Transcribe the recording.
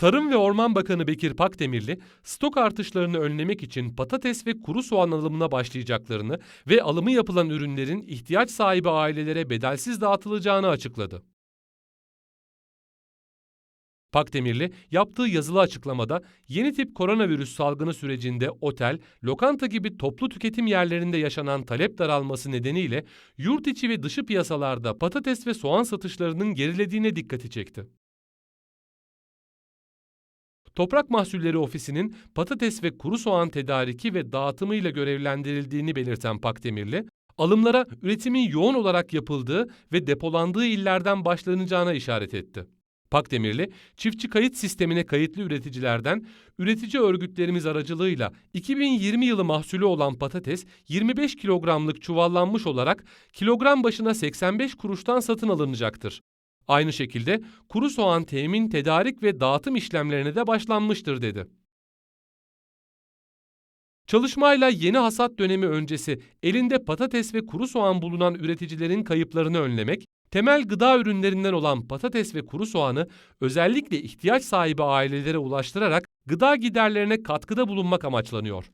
Tarım ve Orman Bakanı Bekir Pakdemirli, stok artışlarını önlemek için patates ve kuru soğan alımına başlayacaklarını ve alımı yapılan ürünlerin ihtiyaç sahibi ailelere bedelsiz dağıtılacağını açıkladı. Pakdemirli yaptığı yazılı açıklamada yeni tip koronavirüs salgını sürecinde otel, lokanta gibi toplu tüketim yerlerinde yaşanan talep daralması nedeniyle yurt içi ve dışı piyasalarda patates ve soğan satışlarının gerilediğine dikkati çekti. Toprak Mahsulleri Ofisi'nin patates ve kuru soğan tedariki ve dağıtımıyla görevlendirildiğini belirten Pakdemirli, alımlara üretimin yoğun olarak yapıldığı ve depolandığı illerden başlanacağına işaret etti. Pakdemirli, çiftçi kayıt sistemine kayıtlı üreticilerden üretici örgütlerimiz aracılığıyla 2020 yılı mahsulü olan patates 25 kilogramlık çuvallanmış olarak kilogram başına 85 kuruştan satın alınacaktır. Aynı şekilde kuru soğan temin, tedarik ve dağıtım işlemlerine de başlanmıştır dedi. Çalışmayla yeni hasat dönemi öncesi elinde patates ve kuru soğan bulunan üreticilerin kayıplarını önlemek, temel gıda ürünlerinden olan patates ve kuru soğanı özellikle ihtiyaç sahibi ailelere ulaştırarak gıda giderlerine katkıda bulunmak amaçlanıyor.